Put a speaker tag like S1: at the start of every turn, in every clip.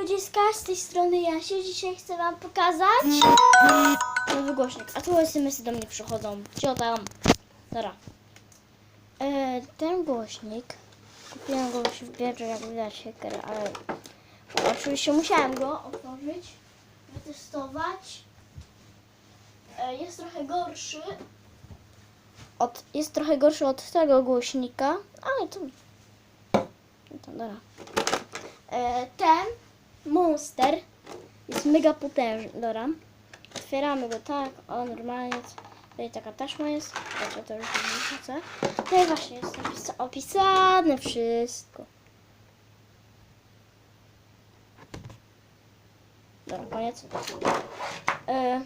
S1: ludziska, z tej strony Jasiu. Dzisiaj chcę wam pokazać nowy głośnik. A tu SMS-y do mnie przychodzą. Cio tam. Dobra. E, ten głośnik kupiłem go już w bierze, jak widać, hacker, ale oczywiście musiałem go otworzyć, wytestować. E, jest trochę gorszy. Od, jest trochę gorszy od tego głośnika, ale to. to dobra. E, ten monster jest mega potężny. Dobra. Otwieramy go tak, o normalnie. Tutaj taka taśma jest. Znaczy to już chcę. Tutaj właśnie jest opisane wszystko. Dobra, koniec. E,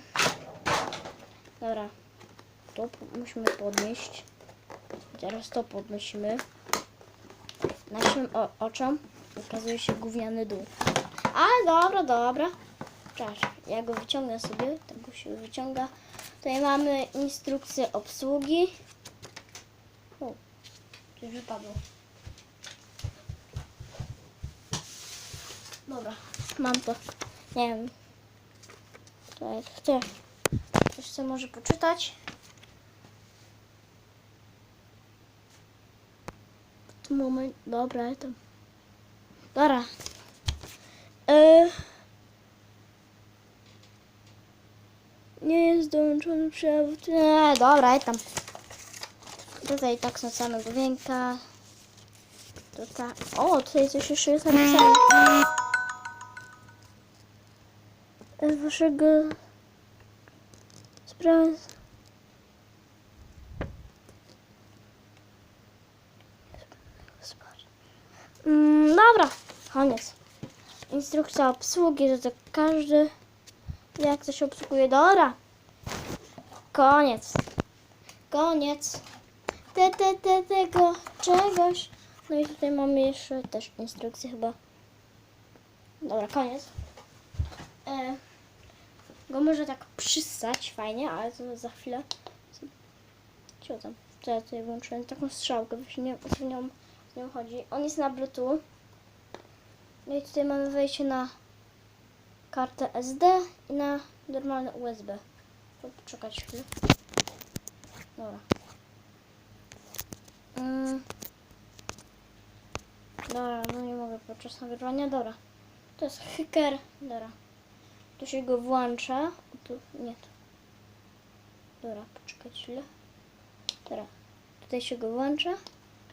S1: dobra. To musimy podnieść. Teraz to podnosimy. Naszym oczom ukazuje się gówniany dół. Ale dobra, dobra. Przepraszam, ja go wyciągnę sobie. Tak go się wyciąga. Tutaj mamy instrukcję obsługi. O, coś wypadło. Dobra, mam to. Nie wiem. To jak chcę. Ktoś chce może poczytać. W tym momencie. Dobra, to. Dobra. E... Nie jest dołączony przewód. Nie, dobra, tam. Tutaj tak są same główienka. Tutaj. O, tutaj coś jeszcze jest napisane. E, Waszego sprawy. Mm, dobra, koniec. Instrukcja obsługi, że to każdy jak to się obsługuje. Dobra. Koniec. Koniec. Te, te, te, tego czegoś. No i tutaj mamy jeszcze też instrukcję chyba. Dobra, koniec. E, go może tak przystać fajnie, ale to za chwilę. Co tam? To ja tutaj włączyłem taką strzałkę, właśnie nie o co nią, z nią chodzi. On jest na Bluetooth. No i tutaj mamy wejście na kartę SD i na normalne USB. To poczekać chwilę. Dobra. Mm. Dobra, no nie mogę podczas nagrywania. Dobra. To jest hacker. Dobra. Tu się go włącza. Tu, nie tu. Dobra, poczekać chwilę. Dobra. Tutaj się go włącza.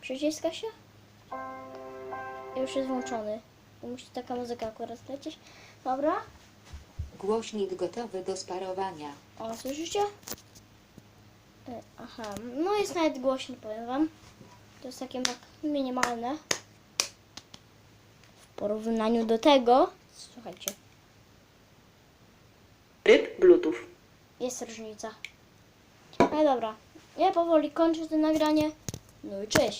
S1: Przyciska się. I już jest włączony. Musi taka muzyka akurat lecieć. Dobra.
S2: Głośnik gotowy do sparowania.
S1: O, słyszycie? E, Aha, no jest nawet głośny, powiem wam. To jest takie tak minimalne. W porównaniu do tego, słuchajcie,
S3: Tryb Bluetooth.
S1: jest różnica. No dobra, ja powoli kończę to nagranie. No i cześć.